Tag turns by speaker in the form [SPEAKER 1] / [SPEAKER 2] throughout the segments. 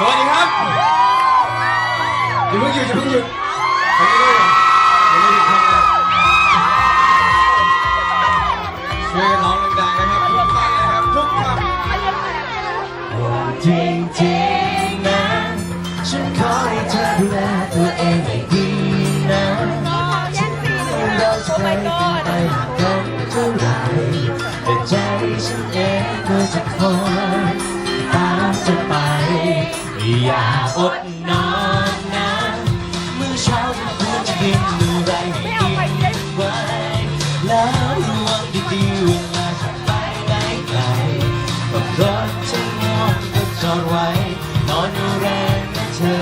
[SPEAKER 1] สวัสดีครับอย่าเพิ่งหยุดอย่าเพิ่งหยุด อ
[SPEAKER 2] ย่าอดนอนนะเมื่อเช้าฉันควรจะกินอะไรให้กินไว้แล้วระวังดีๆเวลาจะไปไหนไกลก็รถฉันนอนก็จอดไว้ นอนอยู่แรงนะเธอ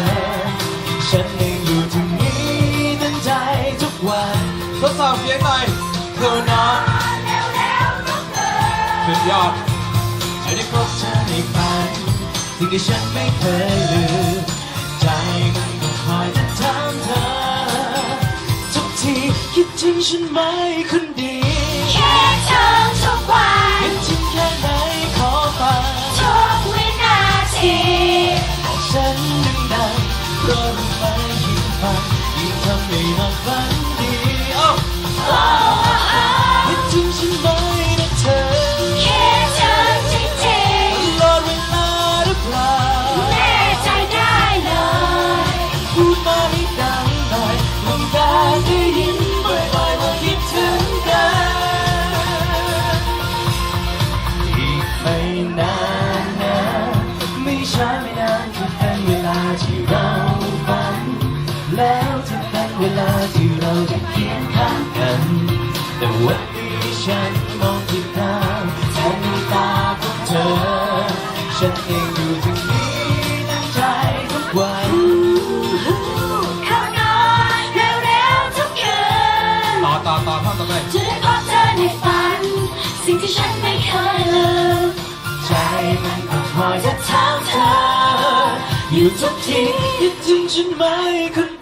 [SPEAKER 2] ฉันเองอยู่ที่นี่ตั้งใจทุกวัน
[SPEAKER 1] ทดสอบเสียงหน่อย
[SPEAKER 2] เพื่อนอน
[SPEAKER 1] สุดยอด
[SPEAKER 2] จะได้พบเธอในฝัน สิ่งที่ฉันไม่เคยลืมใจมันก็คอยจะถามเธอ ทุกทีคิดถึงฉันไหมคนดี
[SPEAKER 3] แค่เธอทุกวัน
[SPEAKER 2] คิดถึงแค่ไหนขอฟัง
[SPEAKER 3] ทุกวินาที
[SPEAKER 2] บอกฉันดังๆเพราะรู้ไหมยิ่งฟังยิ่งทำให้นอนฝันดีโอ้ ที่ฉันมองที่ทางแทนน้ำตาของเธอ ฉันเองอยู่ที่นี่ตั้งใจทุกวัน
[SPEAKER 3] เข้านอนเร็วๆทุกคืน
[SPEAKER 1] ต่อต่อต่อท่อนต่อไป
[SPEAKER 3] จะได้พบเธอในฝัน สิ่งที่ฉันไม่เคยลืม
[SPEAKER 2] ใจมันก็คอยจะถามเธอ อยู่ทุกทีคิดถึงฉันไหมคน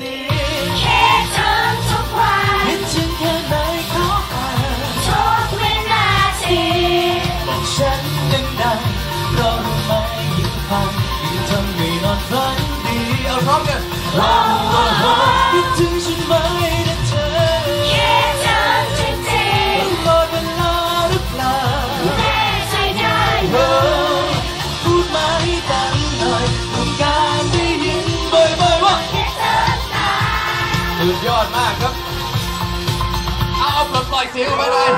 [SPEAKER 3] คิ
[SPEAKER 2] ดถึงฉันไหมนะเธอ
[SPEAKER 3] แค่เธอจริง
[SPEAKER 2] ตลอดเวลาหรือเปล่า
[SPEAKER 3] ๆแน่ใจได้เอ
[SPEAKER 2] ยอพูดมาให้ดังหน่อยต้องการได้ยินบ่อยๆว่า
[SPEAKER 3] แค่เธอตาย
[SPEAKER 1] สุดยอดมากครับ เอาเอาปลดปล่อยเสียงออกมาหน่อย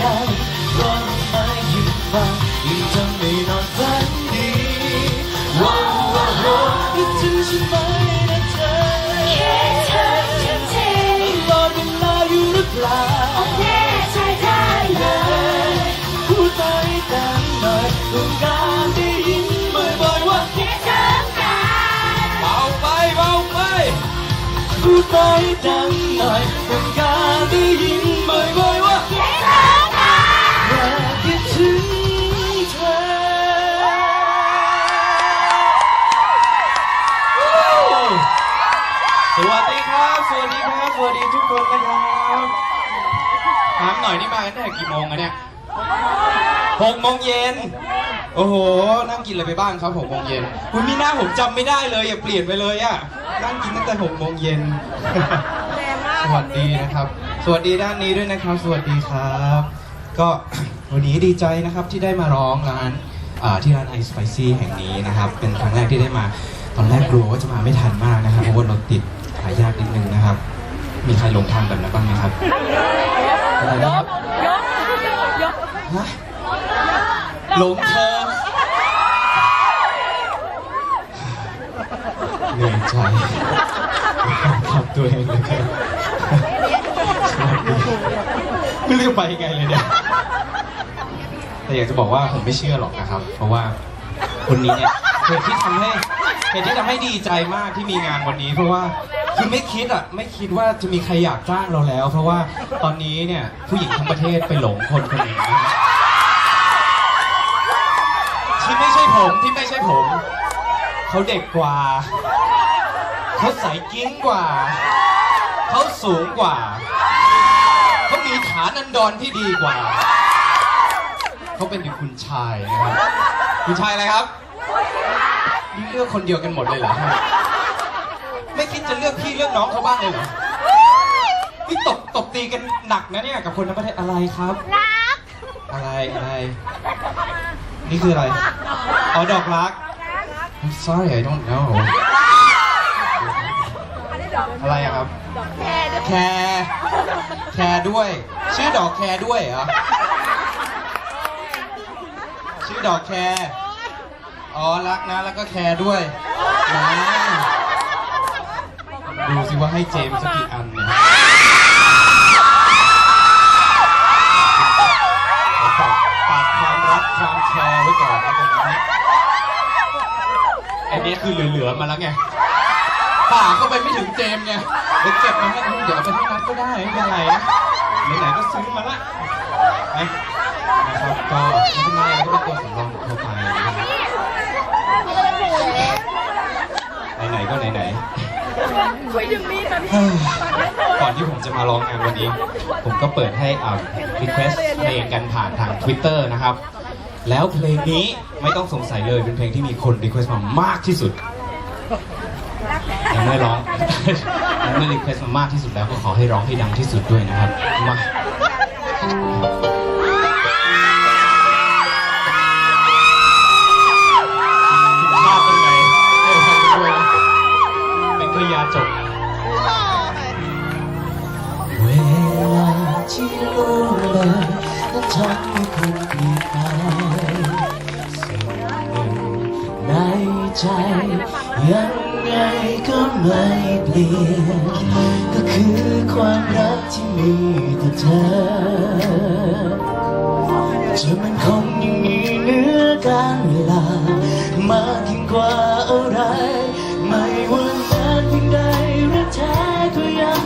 [SPEAKER 1] นี้
[SPEAKER 2] ดังไหมยิ่งฟังยิ่งทำให้นอนฝันดีว้าวว้าวคิดถึงฉันไหมนะเธอ
[SPEAKER 3] แค่เธอจริง
[SPEAKER 2] ตลอดเวลาอยู่หรือเปล่า
[SPEAKER 3] ๆแน่ใจได้เลย
[SPEAKER 2] พูดไปดังหน่อยต้องการได้ยินบ่อยๆว่า
[SPEAKER 3] แค่เธอตาย
[SPEAKER 1] ๆเบาไปเบาไป
[SPEAKER 2] พูดไปดังหน่อย
[SPEAKER 1] สวัสดีทุกคนนะครับถามหน่อยนี่มาตั้งแต่กี่โมงอะเนี่ยหกโมงเย็น โอ้โห นั่งกินอะไรไปบ้างครับหกโมงเย็นคุณมีหน้าผมจำไม่ได้เลย อย่าเปลี่ยนไปเลยอะนั่งกินตั้งแต่หกโมงเย็น สวัสดีนะครับ สวัสดีด้านนี้ด้วยนะครับ สวัสดีครับ ก็ วันนี้ดีใจนะครับที่ได้มาร้องร้านอ่าที่ร้านไอสไปซี่แห่งนี้นะครับ เป็นครั้งแรกที่ได้มา ตอนแรกกลัวว่าจะมาไม่ทันมากนะครับเพราะว่ารถติดหายากนิดนึงนะครับ มีใครหลงทางแบบนั้นบ้างไหมครับอะไรนะครับฮะหลงเธอเหนื่อยใจทำตัวเองเลยครับไม่รู้จะไปยังไงเลยเนี่ยแต่อยากจะบอกว่าผมไม่เชื่อหรอกนะครับ เพราะว่าคนนี้เนี่ยเหตุที่ทำให้เหตุที่ทำให้ดีใจมากที่มีงานวันนี้ เพราะว่า คือไม่คิดอะไม่คิดว่าจะมีใครอยากจ้างเราแล้ว เพราะว่าตอนนี้เนี่ยผู้หญิงทั้งประเทศไปหลงคนคนหนึ่งนะที่ไม่ใช่ผมที่ไม่ใช่ผมเขาเด็กกว่าเขาใสกิ้งกว่าเขาสูงกว่าเขามีฐานันดรที่ดีกว่าเขาเป็นถึงคุณชายนะครับคุณชายอะไรครับนี่เลือกคนเดียวกันหมดเลยเหรอฮะไม่ คิดจะเลือกพี่เลือกน้องเขาบ้างเลยเหรอนี่ตบตบตีกันหนักนะเนี่ยกับคนทั้งประเทศอะไรครับอะไรอะไร นี่คืออะไรอ๋อดอกรัก I'm sorry I don't know อะไรอะครับแคร์แคร์ด้วย ชื่อดอกแคร์ด้วยเหรอ ชื่อดอกแคร์อ๋อ รักนะ แล้วก็แคร์ด้วยนะ ดูสิว่าให้เจมส์สักกี่อันเนี่ยฝากฝากความรักความแคร์ไว้ก่อนนะตรงนี้อ้นี่คือเหลือๆมาแล้วไงป่าก็ไปไม่ถึงเจมส์ไงเดี๋ยวเก็บมาให้เดี๋ยวเอาไปให้นัดก็ได้ไม่เป็นไรนะไหนๆก็ซื้อมาละนะนะครับก็ไม่เป็นไรก็เป็นตัวสำรองของเขาไปนะครับไหนๆก็ไหนๆ ก่อนที่ผมจะมาร้องงานวันนี้ ผมก็เปิดให้อ่า request เพลงกันผ่านทาง Twitter นะครับ แล้วเพลงนี้ไม่ต้องสงสัยเลยเป็นเพลงที่มีคน request มามากที่สุดยังไม่ร้องยังไม่รีเควสมามากที่สุดแล้วก็ขอให้ร้องให้ดังที่สุดด้วยนะครับมา
[SPEAKER 2] ที่ล่วงเลยนั้นทำให้คนดีไปส่งหนึ่งในใจ ยังไงก็ไม่เปลี่ยน ก็คือความรักที่มีต่อเธอจะมันคงยังมีเนื้อการเวลามากยิ่งกว่าอะไร ไม่ว่านานเพียงใดรักแท้ก็ยัง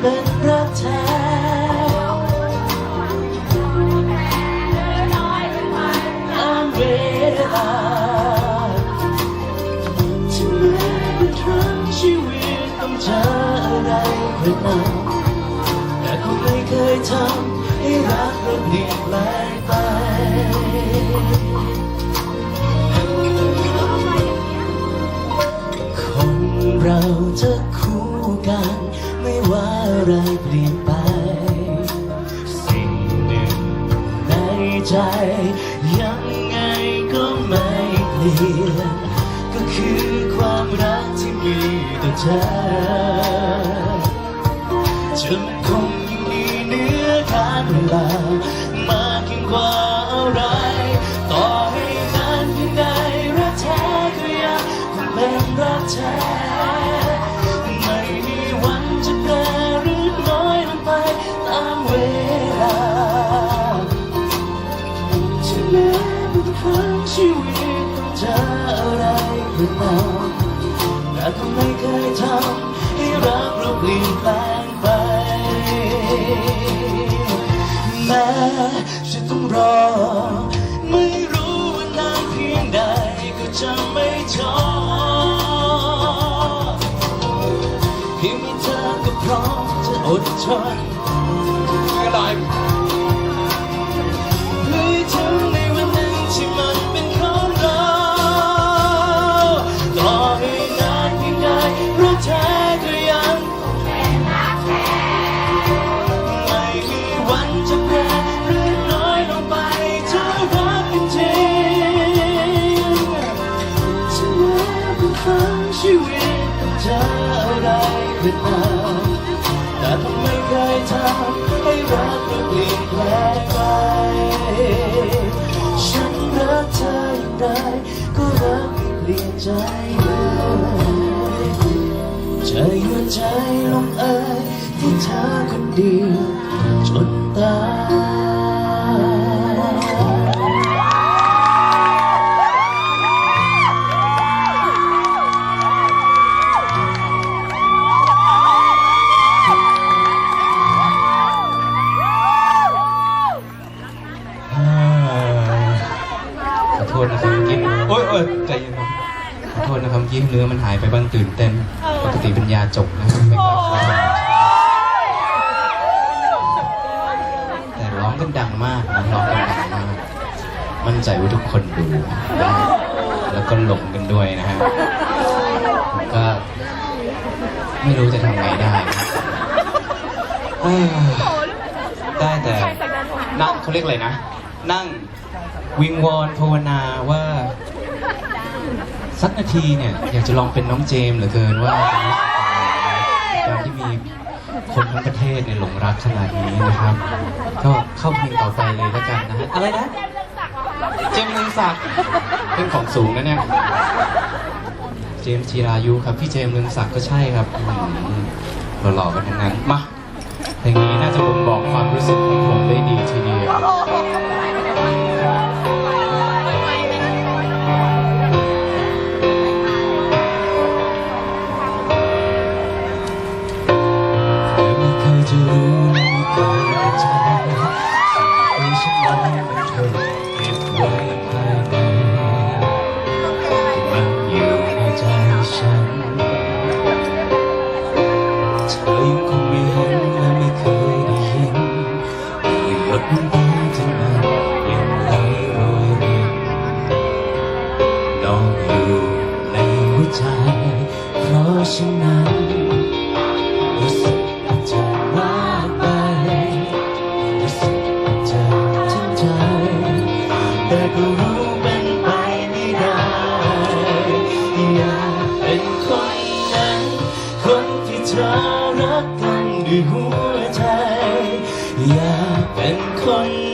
[SPEAKER 2] เป็นรักแท้ ทำให้รักเราเปลี่ยนแปลงไปคนเราจะคู่กัน ไม่ว่าอะไรเปลี่ยนไป สิ่งหนึ่งในใจ ยังไงก็ไม่เปลี่ยนก็คือความรักที่มีต่อเธอจะมันคง ลามากยิ่งกว่าอะไร ต่อให้นานเพียงใดรักแท้ก็ยังคงเป็นรักแท้ไม่มีวันจะแปรหรือน้อยลงไปตามเวลาที่แม้บางครั้งชีวิตต้องเจออะไรก็ตามแต่ก็ไม่เคยทำให้รักเราเปลี่ยนแปลง รอ ไม่รู้ว่านานเพียงใดก็จะไม่ท้อเพียงมีเธอก็พร้อมจะอดทน อะไรก็ตาแต่ผมไม่เคยทำให้รักเราเปลี่ยนแปลงไป ฉันรักเธออย่างไรก็รักไม่เปลี่ยนใจเลยใจหัวใจลงเอยที่เธอคนเดียวจนตาย เนื้อมันหายไปบ้างตื่นเต้น ปกติเป็นยาจกนะครับไม่กล้าพูดแต่ร้องกันดังมากนะร้องกันดังมาก มั่นใจว่าทุกคนดูนะแล้วก็หลงกันด้วยนะฮะผมก็ไม่รู้จะทำไงได้เอ้ยได้แต่นั่งเขาเรียกอะไรนะ นั่งวิงวอนภาวนาว่า สักนาทีเนี่ยอยากจะลองเป็นน้องเจมส์เหลือเกินว่าการที่มีคนทั้งประเทศเนี่ยหลงรักขนาดนี้นะครับ ก็เข้าเพลงต่อไปเลยแล้วกันนะฮะอะไรนะเจมส์เรืองศักดิ์เป็นของสูงนะเนี่ยเจมส์จีรายุครับพี่เจมส์เรืองศักดิ์ก็ใช่ครับหล่อๆกันทั้งนั้นมาเพลงนี้น่าจะบ่งบอกความรู้สึกของผมได้ดีทีเดียว แต่ก็รู้เป็นไปไม่ได้อยากเป็นคนนั้น คนที่เธอรักกันด้วยหัวใจ อยากเป็นคน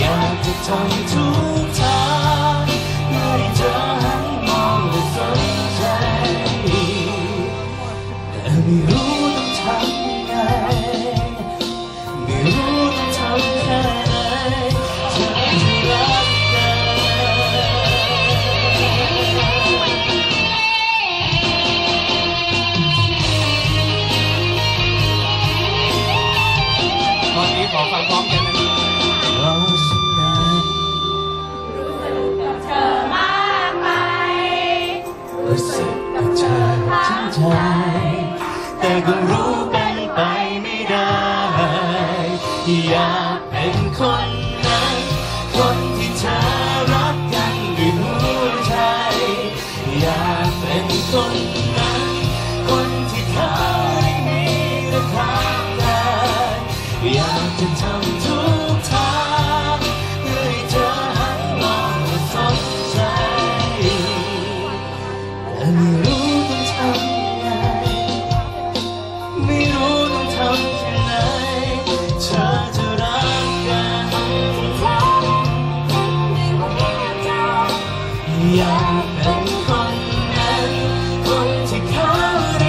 [SPEAKER 2] อยากจะทำทุก คนนั้น คนที่เคยมีแต่คามเดิอยากจะทำทุกทางเพื่อให้เธอหัมองและสนใจแต่ไม่รู้ต้องทำไงไม่รู้ต้องทำยังไงเธอจะรักกันยังเป็
[SPEAKER 4] นคน to count